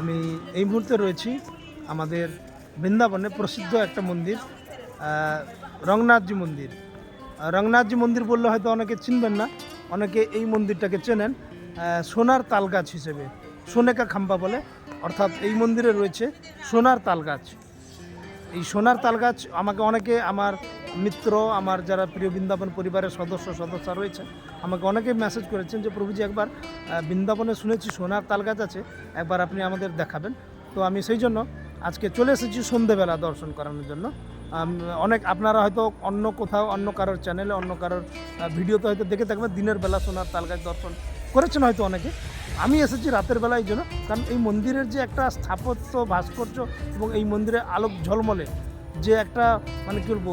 আমি এই মুহূর্তে রয়েছি আমাদের বৃন্দাবনে প্রসিদ্ধ একটা মন্দির রঙনাথজি মন্দির। রঙ্গনাথজি মন্দির বললে হয়তো অনেকে চিনবেন না, অনেকে এই মন্দিরটাকে চেনেন সোনার সোনার তালগাছ হিসেবে, সোনেকা খাম্বা বলে, অর্থাৎ এই মন্দিরে রয়েছে সোনার তালগাছ। এই সোনার তালগাছ আমাকে অনেকে, আমার মিত্র, আমার যারা প্রিয় বৃন্দাবন পরিবারের সদস্য সদস্য রয়েছে, আমাকে অনেকে মেসেজ করেছেন যে, প্রভুজি, একবার বৃন্দাবনে শুনেছি সোনার তালগাছ আছে, একবার আপনি আমাদের দেখাবেন। তো আমি সেই জন্য আজকে চলে এসেছি সন্ধেবেলা দর্শন করানোর জন্য। অনেক, আপনারা হয়তো অন্য কোথাও, অন্য কারোর চ্যানেলে অন্য কারোর ভিডিওতে হয়তো দেখে থাকবেন, দিনের বেলা সোনার তালগাছ দর্শন করেছেন হয়তো অনেকে। আমি এসেছি রাতের বেলা এই জন্য, কারণ এই মন্দিরের যে একটা স্থাপত্য ভাস্কর্য এবং এই মন্দিরের আলোক ঝলমলে যে একটা মানে কী বলব,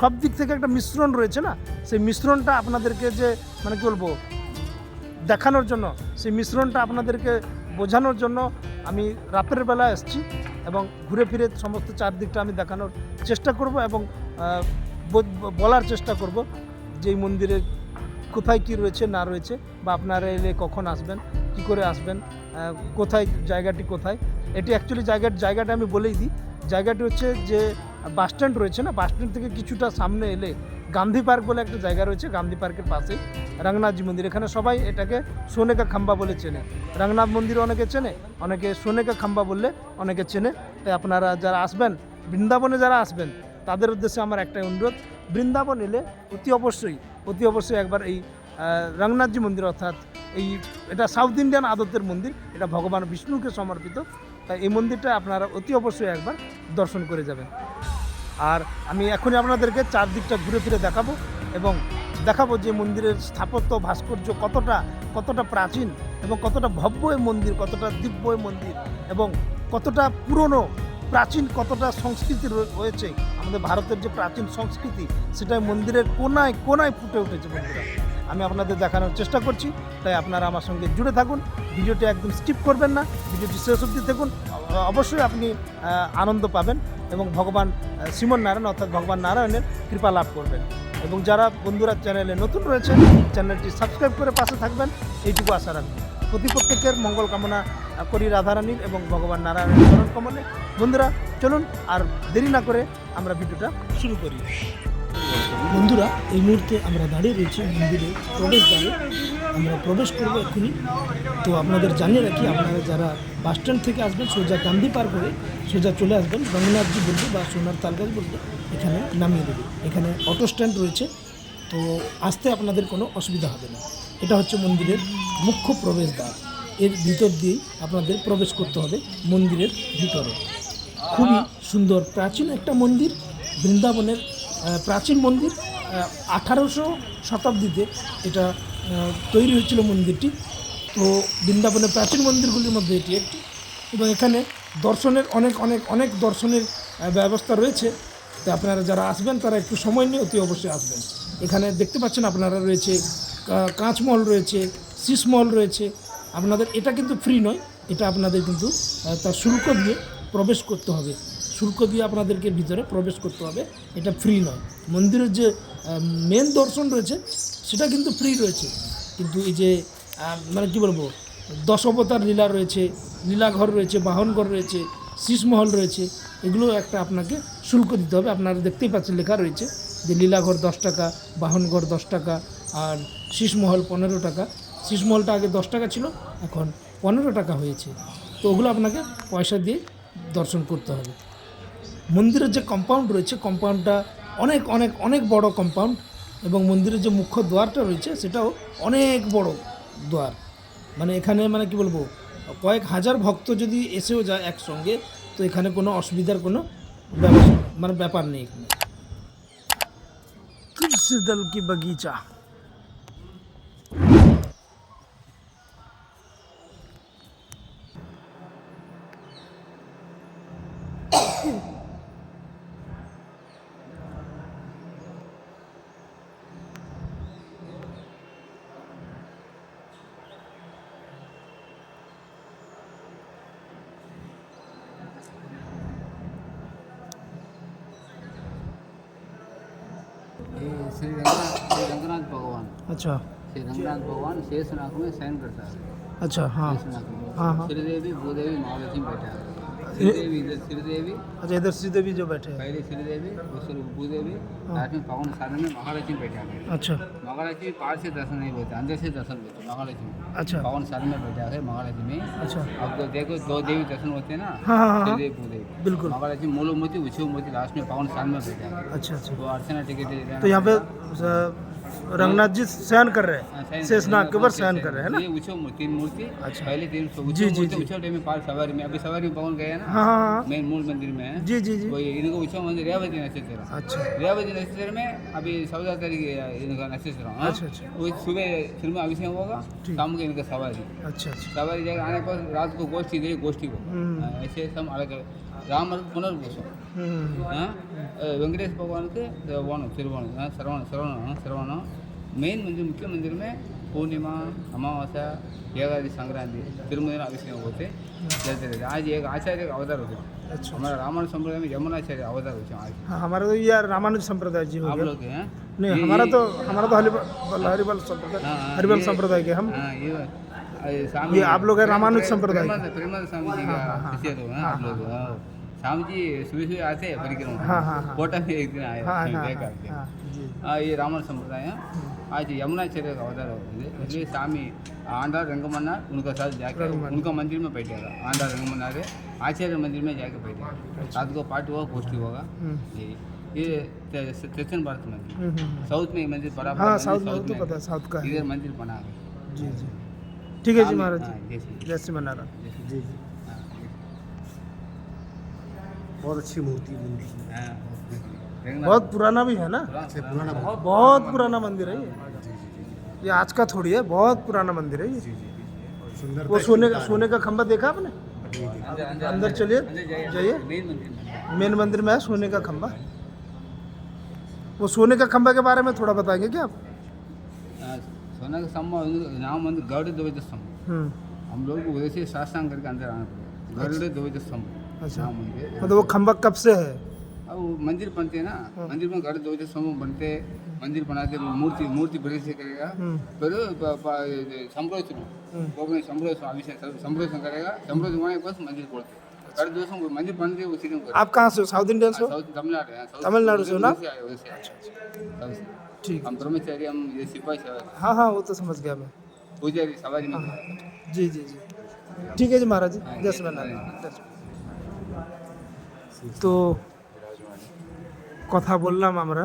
সব দিক থেকে একটা মিশ্রণ রয়েছে না? সেই মিশ্রণটা আপনাদেরকে যে মানে কী বলব, দেখানোর জন্য, সেই মিশ্রণটা আপনাদেরকে বোঝানোর জন্য আমি রাতের বেলা এসেছি এবং ঘুরে ফিরে সমস্ত চারদিকটা আমি দেখানোর চেষ্টা করব এবং বলার চেষ্টা করব যে এই মন্দিরে কোথায় কি রয়েছে, না রয়েছে, বা আপনারা এলে কখন আসবেন, কি করে আসবেন কোথায়, জায়গাটি কোথায়? এটি অ্যাকচুয়ালি জায়গার জায়গাটা আমি বলেই দিই। জায়গাটি হচ্ছে যে বাস স্ট্যান্ড রয়েছে না, বাস স্ট্যান্ড থেকে কিছুটা সামনে এলে গান্ধী পার্ক বলে একটা জায়গা রয়েছে, গান্ধী পার্কের পাশে, রঙ্গনাথজি মন্দির। এখানে সবাই এটাকে সোনেকা খাম্বা বলে চেনে। রঙ্গনাথ মন্দির অনেকে চেনে, অনেকে সোনেকা খাম্বা বললে অনেকে চেনে। তাই আপনারা যারা আসবেন, বৃন্দাবনে যারা আসবেন, তাদের উদ্দেশ্যে আমার একটাই অনুরোধ, বৃন্দাবন এলে অতি অবশ্যই অতি অবশ্যই একবার এই রঙ্গনাথজি মন্দির অর্থাৎ এই, এটা সাউথ ইন্ডিয়ান আদতের মন্দির, এটা ভগবান বিষ্ণুকে সমর্পিত। তাই এই মন্দিরটা আপনারা অতি অবশ্যই একবার দর্শন করে যাবেন। আর আমি এখনই আপনাদেরকে চারদিকটা ঘুরে ফিরে দেখাবো এবং দেখাবো যে মন্দিরের স্থাপত্য ভাস্কর্য কতটা কতটা প্রাচীন এবং কতটা ভব্য মন্দির, কতটা দিব্য মন্দির এবং কতটা পুরনো প্রাচীন কতটা সংস্কৃতি রয়ে- রয়েছে? আমাদের ভারতের যে প্রাচীন সংস্কৃতি সেটা মন্দিরের কোনায় কোনায় ফুটে উঠেছে বন্ধুরা আমি আপনাদের দেখানোর চেষ্টা করছি, তাই আপনারা আমার সঙ্গে জুড়ে থাকুন। ভিডিওটি একদম স্কিপ করবেন না, ভিডিওটি শেষ অবধি দেখুন। অবশ্যই আপনি আনন্দ পাবেন এবং ভগবান শ্রীমন নারায়ণ, অর্থাৎ ভগবান নারায়ণের কৃপা লাভ করবেন। এবং যারা বন্ধুরা চ্যানেলে নতুন রয়েছেন, চ্যানেলটি সাবস্ক্রাইব করে পাশে থাকবেন, এইটুকু আশা রাখবেন প্রতি প্রত্যেকের মঙ্গল কামনা করি রাধারানীর এবং ভগবান নারায়ণের চরণ কমলে। বন্ধুরা, চলুন আর দেরি না করে আমরা ভিডিওটা শুরু করি। বন্ধুরা, এই মুহূর্তে আমরা দাঁড়িয়ে রয়েছি মন্দিরে প্রবেশ দ্বারে। আমরা প্রবেশ করব এক্ষুনি। তো আপনাদের জানিয়ে রাখি, আপনারা যারা বাস স্ট্যান্ড থেকে আসবেন, সোজা গান্ধী পার করে সোজা চলে আসবেন রঙ্গনাথজি বলবে বা সোনার তালগাছ বলবে, এখানে নামিয়ে দেবে। এখানে অটো স্ট্যান্ড রয়েছে। তো আসতে আপনাদের কোনো অসুবিধা হবে না। এটা হচ্ছে মন্দিরের মুখ্য প্রবেশদ্বার এর ভিতর দিয়েই আপনাদের প্রবেশ করতে হবে মন্দিরের ভিতরে। খুবই সুন্দর প্রাচীন একটা মন্দির, বৃন্দাবনের প্রাচীন মন্দির আঠারোশো শতাব্দীতে এটা তৈরি হয়েছিল মন্দিরটি। তো বৃন্দাবনের প্রাচীন মন্দিরগুলির মধ্যে এটি একটি এবং এখানে দর্শনের অনেক অনেক অনেক দর্শনের ব্যবস্থা রয়েছে। তো আপনারা যারা আসবেন, তারা একটু সময় নিয়ে অতি অবশ্যই আসবেন। এখানে দেখতে পাচ্ছেন আপনারা রয়েছে কাঁচমহল রয়েছে শীষমহল রয়েছে আপনাদের, এটা কিন্তু ফ্রি নয়, এটা আপনাদের কিন্তু তার শুল্ক দিয়ে প্রবেশ করতে হবে। শুল্ক দিয়ে আপনাদেরকে ভিতরে প্রবেশ করতে হবে, এটা ফ্রি নয়। মন্দিরের যে মেন দর্শন রয়েছে, সেটা কিন্তু ফ্রি রয়েছে। কিন্তু এই যে মানে কী বলব, দশবতার লীলা রয়েছে, লীলাঘর রয়েছে, বাহনঘর রয়েছে শীষমহল রয়েছে, এগুলো একটা আপনাকে শুল্ক দিতে হবে। আপনারা দেখতেই পাচ্ছেন, লেখা রয়েছে যে লীলাঘর দশ টাকা, বাহনঘর দশ টাকা, আর শীষমহল পনেরো টাকা। শীষমহলটা আগে দশ টাকা ছিল, এখন পনেরো টাকা হয়েছে। তো ওগুলো আপনাকে পয়সা দিয়ে দর্শন করতে হবে। মন্দিরের যে কম্পাউন্ড রয়েছে কম্পাউন্ডটা অনেক অনেক অনেক বড় কম্পাউন্ড এবং মন্দিরের যে মুখ্য দ্বারটা রয়েছে, সেটাও অনেক বড় দ্বার মানে এখানে মানে কি বলব, কয়েক হাজার ভক্ত যদি এসেও যায় একসঙ্গে, তো এখানে কোনো অসুবিধার কোনো মানে ব্যাপার নেই। এখানে কি বাগিচা? श्री रंगनाथ श्री रंगनाथ भगवान। अच्छा। श्री रंगनाथ भगवान शेषनाग में शयन करता है। अच्छा हाँ। हाँ हाँ। श्रीदेवी भूदेवी महालक्ष्मी बैठा है। श्रीदेवी इधर श्रीदेवी। अच्छा इधर श्रीदेवी जो बैठे हैं। पहले श्रीदेवी दूसरी भूदेवी। लास्ट में पवन साधन में महालक्ष्मी बैठा है अच्छा। महालक्ष्मी बाहर से दर्शन नहीं होते अंदर से दर्शन होते महालक्ष्मी। अच्छा। पवन साधन में बैठा है महालक्ष्मी। अच्छा। अब तो देखो दो देवी दर्शन होते हैं ना हाँ हाँ हाँ। श्रीदेवी भूदेवी। बिल्कुल। महालक्ष्मी मूल मूर्ति उच्च मूर्ति लास्ट में पवन साधन में बैठा है। अच्छा अच्छा। तो अर्चना टिकट तो यहाँ पे रंगनाथ जी शयन कर रहे हैं। शेषनाग के ऊपर शयन कर रहे हैं ना? ये तीन मूर्ति अच्छा। पहले तीन जी, जी, जी। उछो में पार सवारी में। अभी सवारी में पवन गए ना? हाँ हाँ हाँ। मेन मूल मंदिर में है। जी जी जी। वो ये इनको उछो मंदिर रेवती नक्षत्र। अच्छा। रेवती नक्षत्र में अभी चौदह तारीख इनका नक्षत्र हाँ? अच्छा, अच्छा। वो सुबह फिर में अभिषेक होगा शाम को इनका सवारी। अच्छा अच्छा। सवारी जगह आने पर रात को गोष्ठी देगी गोष्ठी को। हम्म। हाँ, ऐसे सब अलग। अलग राम पुनर्वसो हम्म, हाँ? अ, वेंकटेश भगवान के वन तिरुवन हाँ, श्रवण श्रवण हाँ, श्रवण मेन मंदिर मुख्य मंदिर में पूर्णिमा अमावस्या एकादशी संक्रांति तिरुमला अभिषेक होते चलते रहते आज एक आचार्य का अवतार होते अच्छा हमारा रामायण संप्रदाय में यमुनाचार्य अवतार होते हैं आज हाँ हमारा तो यार रामानुज संप्रदाय जी हो आप गया लोग हैं नहीं ये- हमारा ये- तो हमारा तो हरिबल हरिबल संप्रदाय हाँ, हाँ, हरिबल ये- संप्रदाय के हम हाँ ये आप लोग है रामानुज संप्रदाय प्रेमानंद स्वामी जी सुबह सुबह आते हैं परिक्रमा हाँ हाँ कोटा में एक दिन आए हाँ हाँ देखा ये रामानुज संप्रदाय आज यमुना चले का उधर हो गए इसलिए स्वामी आंधा रंगमन्ना उनका साथ जाके उनका मंदिर में बैठे बैठा था आंडा रंगमन्नार आचार्य मंदिर में जाकर बैठा रात को पार्टी हुआ गोष्ठी होगा ये दक्षिण भारत मंदिर साउथ में मंदिर बड़ा साउथ का इधर मंदिर बना है जी जी ठीक है जी हाँ, महाराज हाँ, जी जय श्री जैसे- जी जी हाँ, बहुत अच्छी मूर्ति बनी है हाँ, बहुत पुराना भी है ना? पुराना बहुत पुराना मंदिर। है ये। ये आज का थोड़ी है बहुत पुराना मंदिर है ये। वो सोने का सोने का खंभा देखा आपने? अंदर चलिए जाइए। मेन मंदिर में है सोने का खंभा। वो सोने का खंभा के बारे में थोड़ा बताएँगे क्या आप? हाँ, सोना का स्तंभ नाम मंदिर गौड़ द्वैत स्तंभ हम लोग को उधर से साष्टांग करके अंदर आना पड़ेगा गरुड़ द्वैत स्तंभ अच्छा नाम मतलब वो खंभा कब से है अब मंदिर बनते हैं ना मंदिर में गरुड़ द्वैत स्तंभ बनते मंदिर बनाते मूर्ति मूर्ति बड़े से करेगा फिर हम्म। गोविंद संप्रोचन अभिषेक संप्रोचन करेगा संप्रोचन होने के बाद मंदिर खोलते गरुड़ द्वैत स्तंभ मंदिर बनते उसी दिन आप कहाँ से हो साउथ इंडियन से हो साउथ तमिलनाडु तमिलनाडु से हो ना? उधर से आए, उधर से आए। साउथ से। ठीक हम ब्रह्मचारी हम ये सिपाही सेवा हाँ हाँ वो तो समझ गया मैं पूजारी सवारी में जी जी जी ঠিক আছে মহারাজ জয় শ্রী নারায়ণ জয় শ্রী- তো কথা বললাম আমরা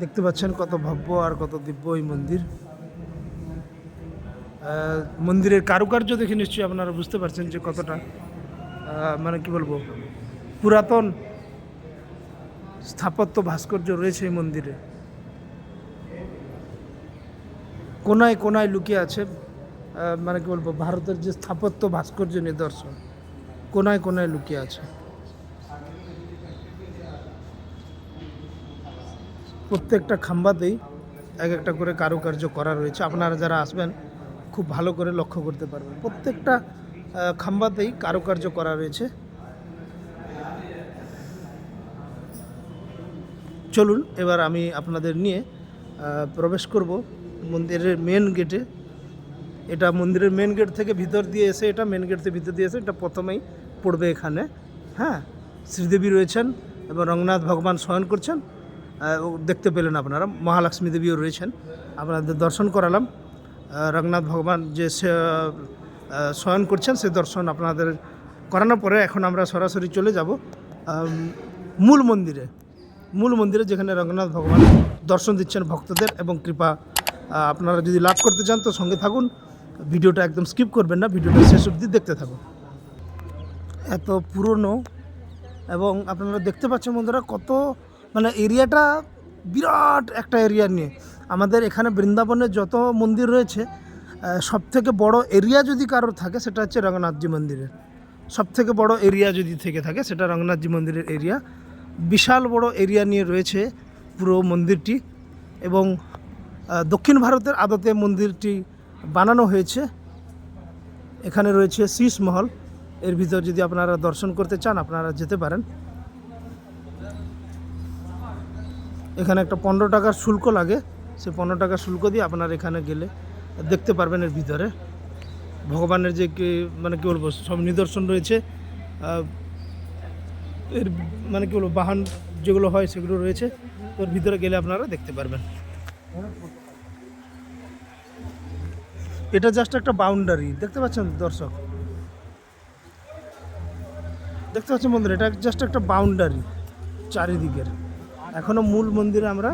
দেখতে পাচ্ছেন কত ভব্য আর কত দিব্য এই মন্দির আহ, মন্দিরের কারুকার্য দেখে নিশ্চয়ই আপনারা বুঝতে পারছেন যে কতটা আহ, মানে কি বলবো পুরাতন স্থাপত্য ভাস্কর্য রয়েছে এই মন্দিরে। কোনায় কোনায় লুকিয়ে আছে মানে কি বলব, ভারতের যে স্থাপত্য ভাস্কর্য নিদর্শন, কোনায় কোনায় লুকিয়ে আছে। প্রত্যেকটা খাম্বাতেই এক একটা করে কারুকার্য করা রয়েছে। আপনারা যারা আসবেন, খুব ভালো করে লক্ষ্য করতে পারবেন। প্রত্যেকটা খাম্বাতেই কারুকার্য করা রয়েছে। চলুন, এবার আমি আপনাদের নিয়ে প্রবেশ করব মন্দিরের মেন গেটে এটা মন্দিরের মেন গেট থেকে ভিতর দিয়ে এসে, এটা মেন গেট থেকে ভিতর দিয়ে এসে, এটা প্রথমেই পড়বে এখানে। হ্যাঁ শ্রীদেবী রয়েছেন এবং রঙ্গনাথ ভগবান শয়ন করছেন। দেখতে পেলেন আপনারা, মহালক্ষ্মী দেবীও রয়েছেন। আপনাদের দর্শন করালাম। রঙ্গনাথ ভগবান যে শয়ন করছেন, সে দর্শন আপনাদের করানোর পরে এখন আমরা সরাসরি চলে যাব মূল মন্দিরে। মূল মন্দিরে যেখানে রঙ্গনাথ ভগবান দর্শন দিচ্ছেন ভক্তদের এবং কৃপা আপনারা যদি লাভ করতে চান তো সঙ্গে থাকুন। ভিডিওটা একদম স্কিপ করবেন না, ভিডিওটা শেষ অবধি দেখতে থাকুন। এত পুরনো এবং আপনারা দেখতে পাচ্ছেন বন্ধুরা কত মানে এরিয়াটা বিরাট একটা এরিয়া নিয়ে। আমাদের এখানে বৃন্দাবনের যত মন্দির রয়েছে সব থেকে বড় এরিয়া যদি কারোর থাকে সেটা হচ্ছে রঙ্গনাথজি মন্দিরের। সব থেকে বড় এরিয়া যদি থেকে থাকে সেটা রঙ্গনাথজি মন্দিরের এরিয়া। বিশাল বড় এরিয়া নিয়ে রয়েছে পুরো মন্দিরটি এবং দক্ষিণ ভারতের আদতে মন্দিরটি বানানো হয়েছে। এখানে রয়েছে শীষ মহল। এর ভিতর যদি আপনারা দর্শন করতে চান, আপনারা যেতে পারেন। এখানে একটা পনেরো টাকার শুল্ক লাগে। সেই পনেরো টাকার শুল্ক দিয়ে আপনারা এখানে গেলে দেখতে পারবেন এর ভিতরে। ভগবানের যে কি- মানে কী বলব, সব নিদর্শন রয়েছে। এর মানে কী বলব, বাহন যেগুলো হয় সেগুলো রয়েছে। ওর ভিতরে গেলে আপনারা দেখতে পারবেন। এটা জাস্ট একটা বাউন্ডারি দেখতে পাচ্ছেন দর্শক? দেখতে পাচ্ছেন বন্ধুরা, এটা জাস্ট একটা বাউন্ডারি চারিদিকের। এখনও মূল মন্দিরে আমরা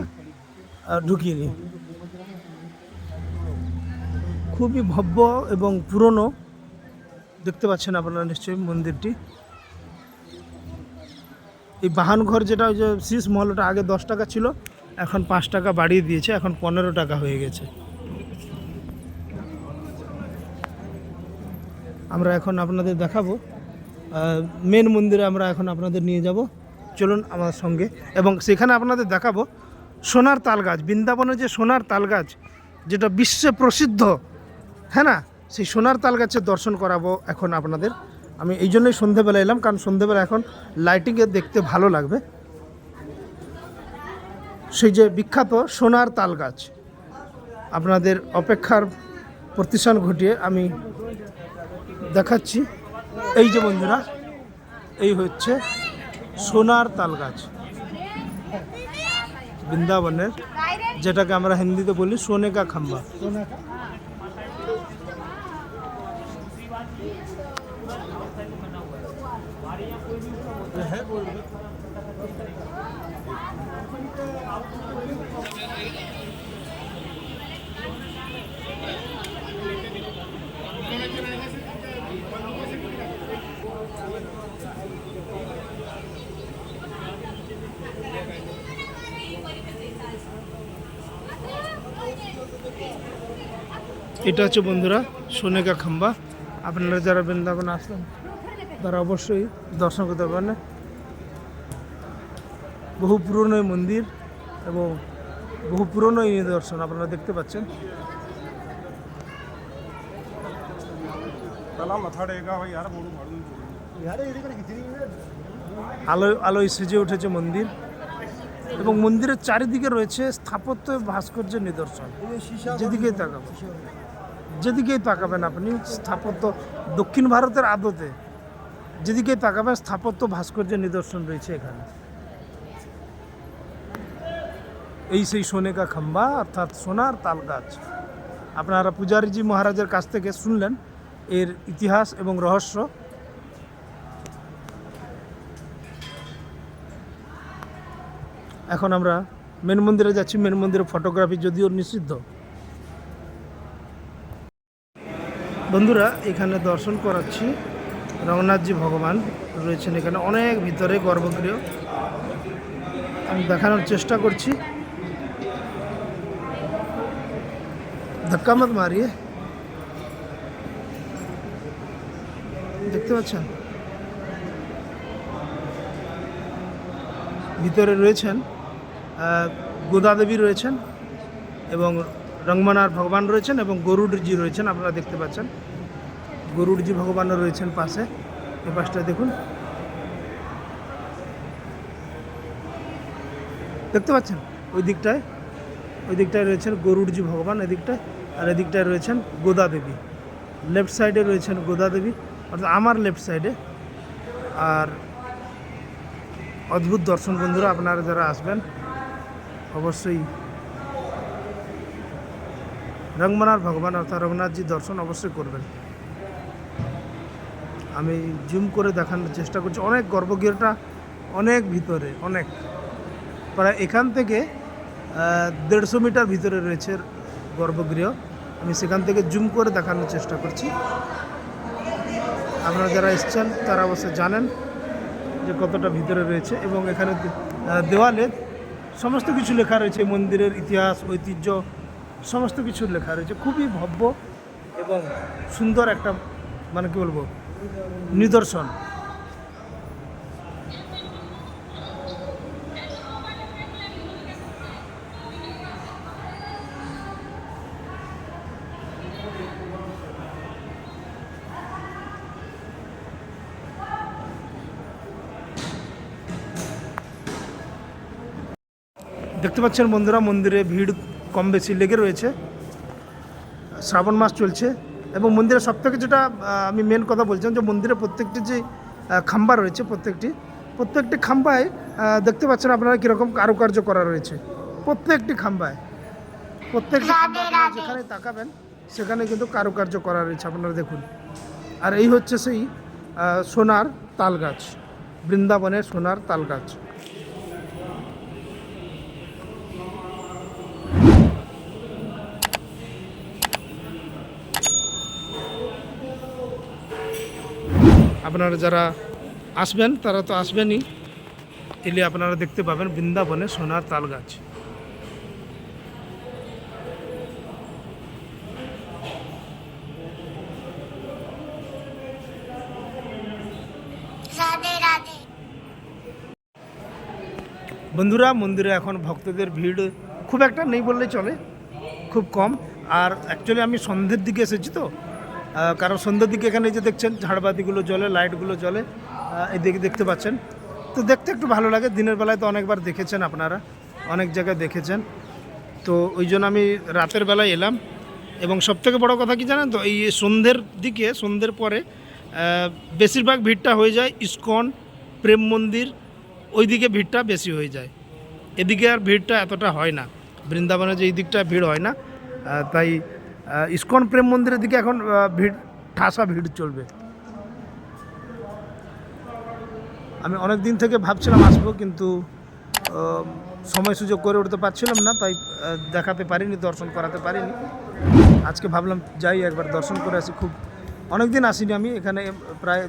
ঢুকিনি। খুবই ভব্য এবং পুরনো। দেখতে পাচ্ছেন আপনারা নিশ্চয়ই মন্দিরটি। এই বাহান ঘর যেটা ওই যে শীষ মহলটা আগে দশ টাকা ছিল, এখন পাঁচ টাকা বাড়িয়ে দিয়েছে, এখন পনেরো টাকা হয়ে গেছে। আমরা এখন আপনাদের দেখাবো। মেন মন্দিরে আমরা এখন আপনাদের নিয়ে যাব। চলুন আমার সঙ্গে। এবং সেখানে আপনাদের দেখাবো সোনার তাল গাছ বৃন্দাবনের যে সোনার তাল গাছ যেটা বিশ্বে প্রসিদ্ধ হ্যাঁ না? সেই সোনার তাল গাছের দর্শন করাবো এখন আপনাদের। আমি এই জন্যই সন্ধেবেলা এলাম, কারণ সন্ধেবেলা এখন লাইটিংয়ে দেখতে ভালো লাগবে। সেই যে বিখ্যাত সোনার তাল গাছ, আপনাদের অপেক্ষার প্রতিষ্ঠান ঘটিয়ে আমি দেখাচ্ছি। এই যে বন্ধুরা, এই হচ্ছে সোনার তাল গাছ। বৃন্দাবনের, যেটাকে আমরা হিন্দিতে বলি সোনে কা এটা হচ্ছে বন্ধুরা সোনেকা খাম্বা। আপনারা যারা বৃন্দাবন আসেন তারা অবশ্যই দর্শন করতে পারেন বহু পুরনো মন্দির এবং বহু পুরনো এই নিদর্শন আপনারা দেখতে পাচ্ছেন। আলোয় আলোয় সেজে উঠেছে মন্দির এবং মন্দিরের চারিদিকে রয়েছে স্থাপত্য ভাস্কর্যের নিদর্শন। যেদিকেই তাকাবেন। যেদিকেই তাকাবেন আপনি স্থাপত্য দক্ষিণ ভারতের আদতে যেদিকেই তাকাবেন স্থাপত্য ভাস্কর্যের নিদর্শন রয়েছে এখানে। এই সেই সোনেকা খাম্বা, অর্থাৎ সোনার তাল গাছ। আপনারা পূজারীজি মহারাজের কাছ থেকে শুনলেন এর ইতিহাস এবং রহস্য। এখন আমরা মেন মন্দিরে যাচ্ছি, মেন মন্দিরে ফটোগ্রাফি যদিও নিষিদ্ধ। বন্ধুরা, এখানে দর্শন করাচ্ছি রঘুনাথজি ভগবান রয়েছেন এখানে। অনেক ভিতরে গর্ভগৃহ। আমি দেখানোর চেষ্টা করছি। ধাক্কা মত মারিয়ে দেখতে পাচ্ছেন ভিতরে রয়েছেন গোদাদেবী রয়েছেন এবং রঙ্গমানার ভগবান রয়েছেন এবং গরুড়জি রয়েছেন, আপনারা দেখতে পাচ্ছেন। গরুড়জি ভগবানও রয়েছেন পাশে, এ পাশটা দেখুন। দেখতে পাচ্ছেন? ওই দিকটায় ওই দিকটায় রয়েছেন গরুড়জি ভগবান, এদিকটায়। আর এদিকটায় রয়েছেন গোদা দেবী। লেফট সাইডে রয়েছেন গোদা দেবী, অর্থাৎ আমার লেফট সাইডে। আর অদ্ভুত দর্শন বন্ধুরা, আপনারা যারা আসবেন, অবশ্যই রঙ্গমানার ভগবান অর্থাৎ রঘুনাথজি দর্শন অবশ্যই করবেন। আমি জুম করে দেখানোর চেষ্টা করছি। অনেক গর্ভগৃহটা অনেক ভিতরে, অনেক। প্রায় এখান থেকে দেড়শো মিটার ভিতরে রয়েছে গর্ভগৃহ। আমি সেখান থেকে জুম করে দেখানোর চেষ্টা করছি। আপনারা যারা এসছেন, তারা অবশ্যই জানেন যে কতটা ভিতরে রয়েছে এবং এখানে দেওয়ালে সমস্ত কিছু লেখা রয়েছে। মন্দিরের ইতিহাস, ঐতিহ্য, সমস্ত কিছু লেখা রয়েছে। খুবই ভব্য এবং সুন্দর একটা মানে কি বলব, নিদর্শন। দেখতে পাচ্ছেন বন্ধুরা মন্দিরে ভিড় কম বেশি লেগে রয়েছে। শ্রাবণ মাস চলছে এবং মন্দিরের সব থেকে যেটা আমি মেন কথা বলছিলাম যে মন্দিরে প্রত্যেকটি যে খাম্বা রয়েছে প্রত্যেকটি প্রত্যেকটি খাম্বায় দেখতে পাচ্ছেন আপনারা কীরকম কারুকার্য করা রয়েছে। প্রত্যেকটি খাম্বায় প্রত্যেকটি খাম্বা যেখানে তাকাবেন সেখানে কিন্তু কারুকার্য করা রয়েছে আপনারা দেখুন। আর এই হচ্ছে সেই সোনার তাল গাছ বৃন্দাবনের সোনার তাল গাছ আপনারা যারা আসবেন তারা তো আসবেনই। এলে আপনারা দেখতে পাবেন বৃন্দাবনে সোনার তাল গাছ। বন্ধুরা মন্দিরে এখন ভক্তদের ভিড় খুব একটা নেই বললে চলে খুব কম। আর অ্যাকচুয়ালি আমি সন্ধ্যের দিকে এসেছি তো কারণ সন্ধ্যের দিকে এখানে যে দেখছেন, ঝাড়বাতিগুলো জ্বলে, লাইটগুলো জ্বলে এদিকে দেখতে পাচ্ছেন। তো দেখতে একটু ভালো লাগে, দিনের বেলায় তো অনেকবার দেখেছেন আপনারা, অনেক জায়গায় দেখেছেন। তো ওই জন্য আমি রাতের বেলায় এলাম, এবং সবথেকে বড় কথা কি জানেন তো, এই সন্ধ্যের দিকে, সন্ধ্যের পরে বেশিরভাগ ভিড়টা হয়ে যায় ইস্কন, প্রেম মন্দির ওই দিকে ভিড়টা বেশি হয়ে যায়। এদিকে আর ভিড়টা এতটা হয় না। বৃন্দাবনে যে এই দিকটা ভিড় হয় না তাই ইস্কন প্রেম মন্দিরের দিকে এখন ভিড়, ঠাসা ভিড় চলবে। আমি অনেক দিন থেকে ভাবছিলাম আসব, কিন্তু সময় সুযোগ করে উঠতে পারছিলাম না, তাই দেখাতে পারিনি, দর্শন করাতে পারিনি। আজকে ভাবলাম যাই, একবার দর্শন করে আসি। খুব, অনেক দিন আসিনি আমি, এখানে প্রায়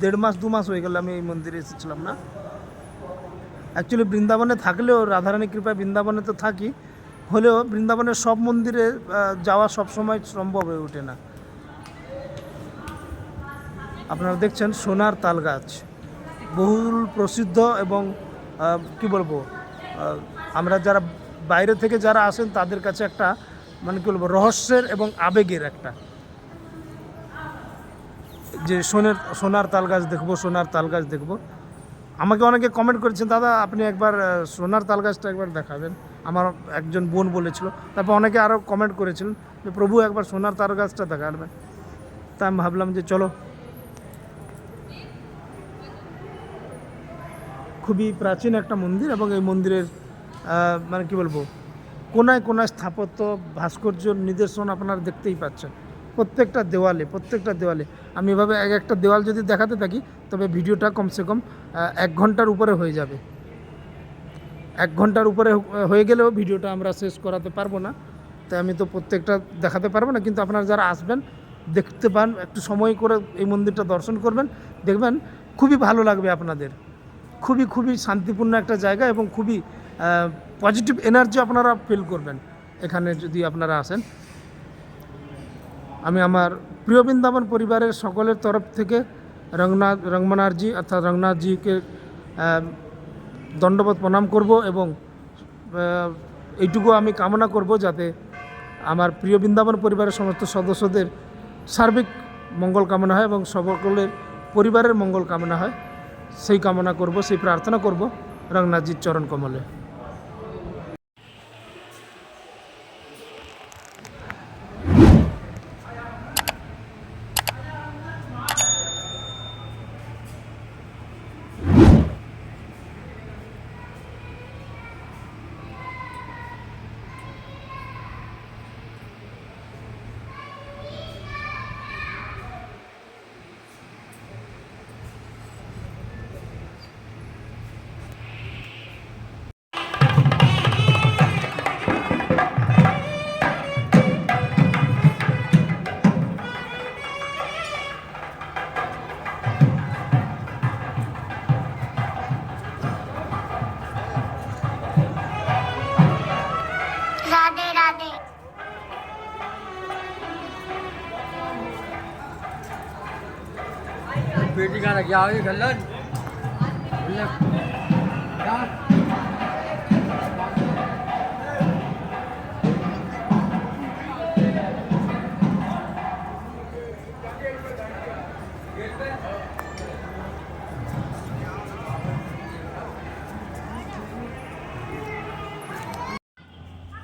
দেড় মাস, দু মাস হয়ে গেল আমি এই মন্দিরে এসেছিলাম না। অ্যাকচুয়ালি বৃন্দাবনে থাকলেও রাধারানী কৃপায় বৃন্দাবনে তো থাকি হলেও বৃন্দাবনের সব মন্দিরে যাওয়া সব সময় সম্ভব হয়ে ওঠে না। আপনারা দেখছেন সোনার তাল গাছ বহুল প্রসিদ্ধ এবং কি বলব আমরা যারা বাইরে থেকে যারা আসেন তাদের কাছে একটা মানে কি বলব, রহস্যের এবং আবেগের একটা। যে সোনের, সোনার তাল গাছ দেখব, সোনার তাল গাছ দেখব। আমাকে অনেকে কমেন্ট করেছেন, দাদা, আপনি একবার সোনার তাল গাছটা একবার দেখাবেন। আমার একজন বোন বলেছিল। তারপর অনেকে আরও কমেন্ট করেছিলেন যে, প্রভু, একবার সোনার তাল গাছটা দেখাবেন। তা আমি ভাবলাম যে, চলো। খুবই প্রাচীন একটা মন্দির এবং এই মন্দিরের মানে কি বলব, কোনায় কোনায় স্থাপত্য, ভাস্কর্য, নিদর্শন আপনারা দেখতেই পাচ্ছেন। প্রত্যেকটা দেওয়ালে প্রত্যেকটা দেওয়ালে। আমি এভাবে এক একটা দেওয়াল যদি দেখাতে থাকি, তবে ভিডিওটা কমসে কম এক ঘণ্টার উপরে হয়ে যাবে। এক ঘণ্টার উপরে হয়ে গেলেও ভিডিওটা আমরা শেষ করাতে পারব না। তাই আমি তো প্রত্যেকটা দেখাতে পারব না, কিন্তু আপনারা যারা আসবেন, দেখতে পান, একটু সময় করে এই মন্দিরটা দর্শন করবেন, দেখবেন খুবই ভালো লাগবে আপনাদের। খুবই খুবই শান্তিপূর্ণ একটা জায়গা এবং খুবই পজিটিভ এনার্জি আপনারা ফিল করবেন। এখানে যদি আপনারা আসেন আমি আমার প্রিয় বৃন্দাবন পরিবারের সকলের তরফ থেকে রঙ্গনাথ রঙ্গমনারজি অর্থাৎ রঙ্গনাথজিকে দণ্ডবোধ প্রণাম করব এবং এইটুকু আমি কামনা করব যাতে আমার প্রিয় বৃন্দাবন পরিবারের সমস্ত সদস্যদের সার্বিক মঙ্গল কামনা হয় এবং সকলের পরিবারের মঙ্গল কামনা হয়। সেই কামনা করব, সেই প্রার্থনা করব রঙ্গনাথজির চরণ কমলে।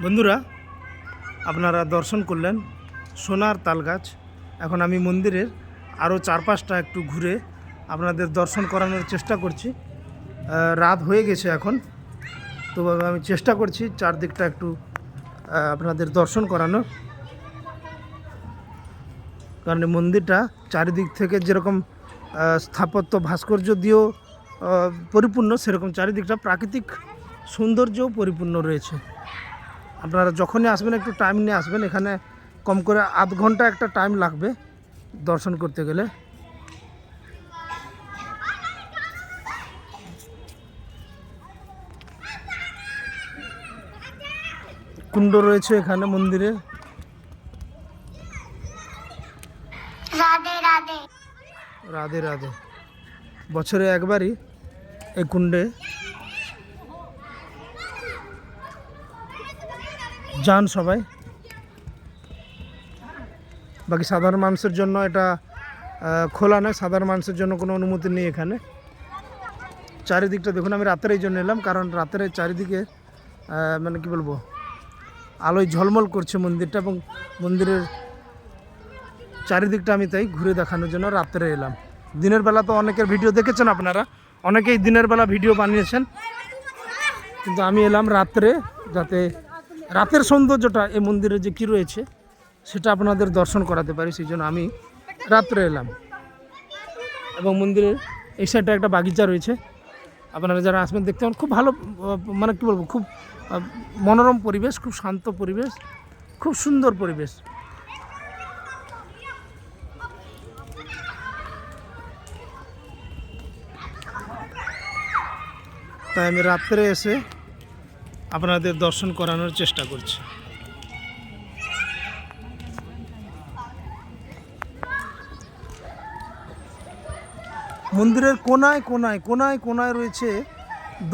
বন্ধুরা আপনারা দর্শন করলেন সোনার তালগাছ এখন আমি মন্দিরের আরও চার পাঁচটা একটু ঘুরে আপনাদের দর্শন করানোর চেষ্টা করছি। রাত হয়ে গেছে এখন। তো আমি চেষ্টা করছি চারদিকটা একটু আপনাদের দর্শন করানোর। কারণ মন্দিরটা চারিদিক থেকে যেরকম স্থাপত্য ভাস্কর্য দিয়েও পরিপূর্ণ, সেরকম চারিদিকটা প্রাকৃতিক সৌন্দর্যও পরিপূর্ণ রয়েছে। আপনারা যখনই আসবেন, একটু টাইম নিয়ে আসবেন। এখানে কম করে আধ ঘণ্টা একটা টাইম লাগবে দর্শন করতে গেলে। কুণ্ড রয়েছে এখানে মন্দিরে। রাধে রাধে। রাধে রাধে। বছরে একবারই এই কুণ্ডে। যান সবাই। বাকি সাধারণ মানুষের জন্য এটা খোলা নয় সাধারণ মানুষের জন্য কোনো অনুমতি নেই এখানে। চারিদিকটা দেখুন আমি রাতের এই জন্য এলাম কারণ রাতের চারিদিকে মানে কি বলব? আলোয় ঝলমল করছে মন্দিরটা এবং মন্দিরের চারিদিকটা আমি তাই ঘুরে দেখানোর জন্য রাত্রে এলাম। দিনের বেলা তো অনেকের ভিডিও দেখেছেন আপনারা। অনেকেই দিনের বেলা ভিডিও বানিয়েছেন। কিন্তু আমি এলাম রাত্রে যাতে রাতের সৌন্দর্যটা এই মন্দিরে যে কী রয়েছে সেটা আপনাদের দর্শন করাতে পারি, সেই জন্য আমি রাত্রে এলাম। এবং মন্দিরের এই সাইডটা একটা বাগিচা রয়েছে। আপনারা যারা আসবেন দেখতে পাবেন, খুব ভালো মানে কী বলব, খুব মনোরম পরিবেশ, খুব শান্ত পরিবেশ, খুব সুন্দর পরিবেশ। তাই আমি রাত্রে এসে আপনাদের দর্শন করানোর চেষ্টা করছি। মন্দিরের কোনায় কোনায় কোনায় কোনায় রয়েছে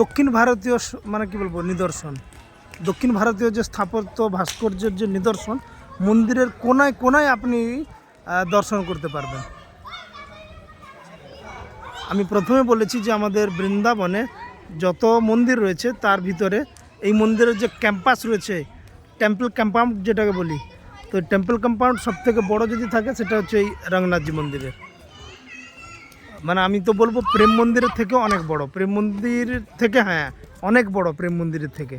দক্ষিণ ভারতীয় মানে কি বলব, নিদর্শন। দক্ষিণ ভারতীয় যে স্থাপত্য ভাস্কর্যের যে নিদর্শন, মন্দিরের কোনায় কোনায় আপনি দর্শন করতে পারবেন। আমি প্রথমে বলেছি যে আমাদের বৃন্দাবনে যত মন্দির রয়েছে, তার ভিতরে এই মন্দিরের যে ক্যাম্পাস রয়েছে, টেম্পল কম্পাউন্ড যেটাকে বলি, তো টেম্পল কম্পাউন্ড সব থেকে বড় যদি থাকে, সেটা হচ্ছে এই রঙ্গনাথজি মন্দিরের মানে আমি তো বলব প্রেম মন্দিরের থেকে অনেক বড়। প্রেম মন্দির থেকে হ্যাঁ অনেক বড় প্রেম মন্দিরের থেকে।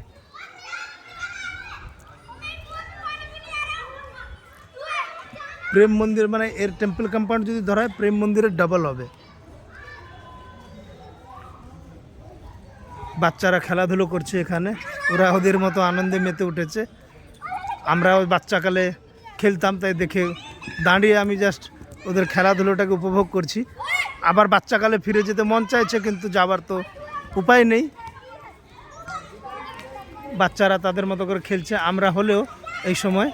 প্রেম মন্দির মানে এর টেম্পল কম্পাউন্ড যদি ধরা হয়, প্রেম মন্দিরের ডাবল হবে। বাচ্চারা খেলাধুলো করছে এখানে। ওরা ওদের মতো আনন্দে মেতে উঠেছে। আমরা ওই বাচ্চাকালে খেলতাম, তাই দেখে দাঁড়িয়ে আমি জাস্ট ওদের খেলাধুলোটাকে উপভোগ করছি আবার বাচ্চাকালে ফিরে যেতে মন চাইছে কিন্তু যাবার তো উপায় নেই বাচ্চারা তাদের মতো করে খেলছে আমরা হলেও এই সময়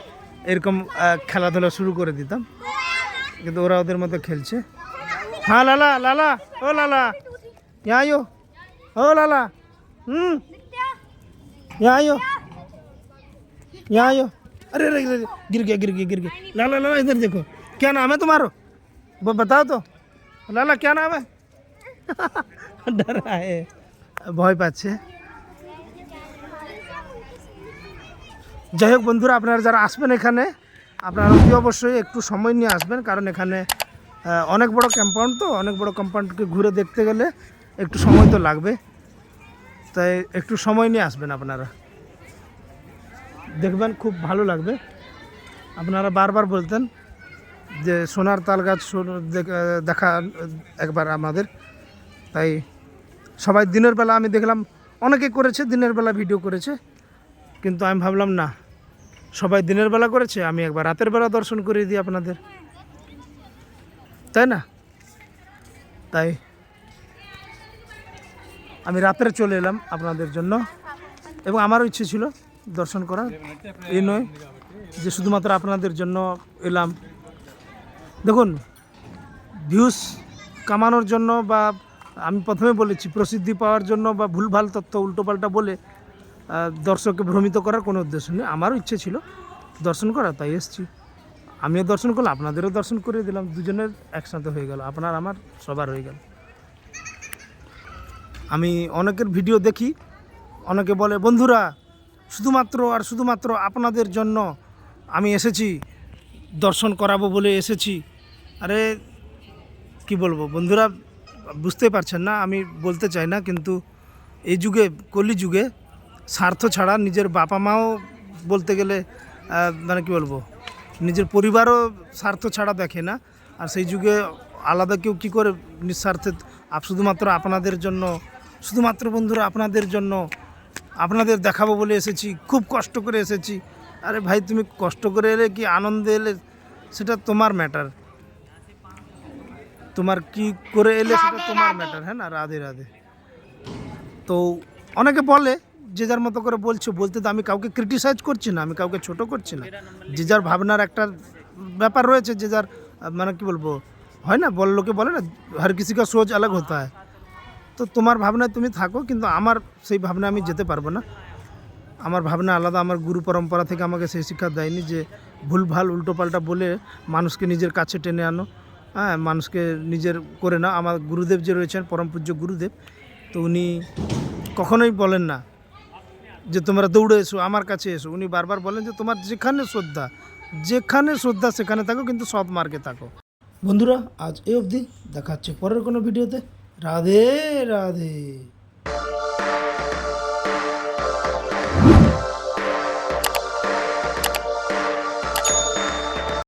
এরকম আহ, খেলাধুলা শুরু করে দিতাম কিন্তু ওরা ওদের মতো খেলছে হ্যাঁ লালা লালা ও লালা यहाँ आयो ओ लाला हम्म यहाँ आयो यहाँ आयो अरे अरे अरे गिर गया गिर गया गिर गया लाला लाला इधर देखो क्या नाम है तुम्हारा वो बताओ तो लाला क्या नाम है डर रहा है ভয় পাচ্ছে যাই হোক বন্ধুরা আপনারা যারা আসবেন এখানে আপনারা অতি অবশ্যই একটু সময় নিয়ে আসবেন কারণ এখানে আহ, অনেক বড় কম্পাউন্ড তো অনেক বড় কম্পাউন্ডকে ঘুরে দেখতে গেলে একটু সময় তো লাগবে তাই একটু সময় নিয়ে আসবেন আপনারা দেখবেন খুব ভালো লাগবে আপনারা বারবার বলতেন যে সোনার তাল গাছ দেখা একবার আমাদের। তাই সবাই দিনের বেলা আমি দেখলাম, অনেকে করেছে, দিনের বেলা ভিডিও করেছে। কিন্তু আমি ভাবলাম, না, সবাই দিনের বেলা করেছে, আমি একবার রাতের বেলা দর্শন করিয়ে দিই আপনাদের। তাই না? তাই আমি রাত্রে চলে এলাম আপনাদের জন্য। এবং আমারও ইচ্ছে ছিল দর্শন করার। এই নয় যে শুধুমাত্র আপনাদের জন্য এলাম। দেখুন ভিউস কামানোর জন্য বা আমি প্রথমে বলেছি, প্রসিদ্ধি পাওয়ার জন্য বা ভুলভাল তথ্য উল্টোপাল্টা বলে দর্শককে ভ্রমিত করার কোনো উদ্দেশ্য নেই। আমারও ইচ্ছে ছিল দর্শন করা, তাই এসেছি। আমিও দর্শন করলাম, আপনাদেরও দর্শন করে দিলাম, দুজনের একসাথে হয়ে গেল, আপনার আমার সবার হয়ে গেল। আমি অনেকের ভিডিও দেখি, অনেকে বলে, বন্ধুরা, শুধুমাত্র আর শুধুমাত্র আপনাদের জন্য আমি এসেছি, দর্শন করাবো বলে এসেছি। আরে, কি বলব? বন্ধুরা বুঝতে পারছেন না, আমি বলতে চাই না, কিন্তু এই যুগে, কলি যুগে, স্বার্থ ছাড়া নিজের বাবা মাও বলতে গেলে মানে কি বলব? নিজের পরিবারও স্বার্থ ছাড়া দেখে না, আর সেই যুগে আলাদা কেউ কী করে নিঃস্বার্থে শুধুমাত্র আপনাদের জন্য, শুধুমাত্র বন্ধুরা আপনাদের জন্য, আপনাদের দেখাবো বলে এসেছি, খুব কষ্ট করে এসেছি। আরে ভাই, তুমি কষ্ট করে এলে কি আনন্দে এলে, সেটা তোমার ম্যাটার তোমার কি করে এলে সেটা তোমার ম্যাটার হ্যাঁ না? রাধে রাধে। তো অনেকে বলে যে যার মতো করে বলছো বলতে তো আমি কাউকে ক্রিটিসাইজ করছি না আমি কাউকে ছোট করছি না। যে যার ভাবনার একটা ব্যাপার রয়েছে যে যার মানে কি বলব হয় না? বল লোকে বলে না হর কিসি কা সোচ আলাগ হতা হয় তো তোমার ভাবনায় তুমি থাকো কিন্তু আমার সেই ভাবনা আমি যেতে পারব না। আমার ভাবনা আলাদা আমার গুরু পরম্পরা থেকে আমাকে সেই শিক্ষা দেয়নি যে ভুলভাল উল্টোপাল্টা বলে মানুষকে নিজের কাছে টেনে আনো। হ্যাঁ মানুষকে নিজের করে না। আমার গুরুদেব যে রয়েছেন, পরম পূজ্য গুরুদেব, তো উনি কখনোই বলেন না যে তোমরা দৌড়ে এসো, আমার কাছে এসো। উনি বারবার বলেন যে তোমার যেখানে শ্রদ্ধা যেখানে শ্রদ্ধা সেখানে থাকো, কিন্তু সৎ মার্গে থাকো। বন্ধুরা, আজ এই অবধি। দেখা হচ্ছে পরের কোনো ভিডিওতে। রাধে রাধে।